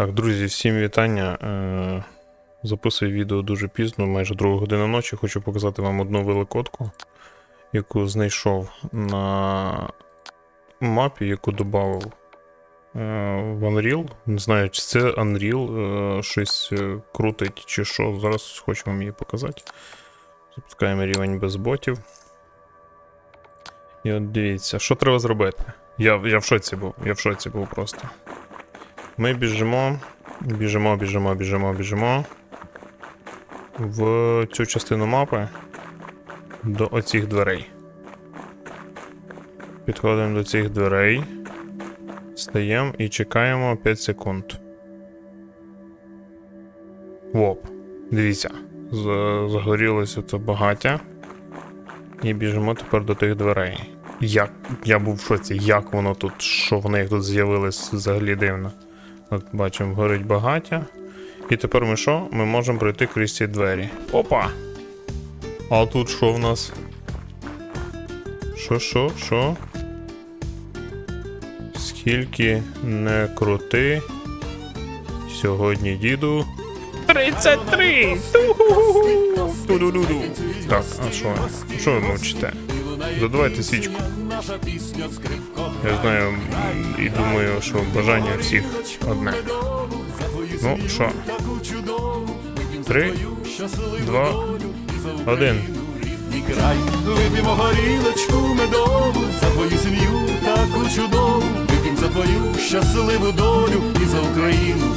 Так, друзі, всім вітання. Е, Записую відео дуже пізно, майже друга година ночі. Хочу показати вам одну великодку, яку знайшов на мапі, яку додав е, в Unreal. Не знаю, чи це Unreal е, щось е, крутить чи що. Зараз хочу вам її показати. Запускаємо рівень без ботів. І от дивіться, що треба зробити. Я, я в шоці був, я в шоці був просто. Ми біжимо, біжимо, біжимо, біжимо, біжимо в цю частину мапи до оцих дверей. Підходимо до цих дверей, стаємо і чекаємо 5 секунд. Воп. Дивіться, загорілося це багаття. І біжимо тепер до тих дверей. Як я був в шоці, як воно тут, що в них тут з'явилось взагалі дивно. От бачимо, горить багаття. І тепер ми що? Ми можемо пройти крізь ці двері. Опа! А тут що в нас? Що, що, що? Скільки не крути. Сьогодні діду. 33! Ту-ху-ху-ху! Ту-ду-ду-ду. Так, а що? Що ви мовчите? Задавайте свічку. Я знаю і думаю, що бажання всіх одне. Ну, що? Три, два, один. Край, вип'ємо горілочку медову за твою сім'ю таку чудову, вип'ємо за твою щасливу долю і за Україну!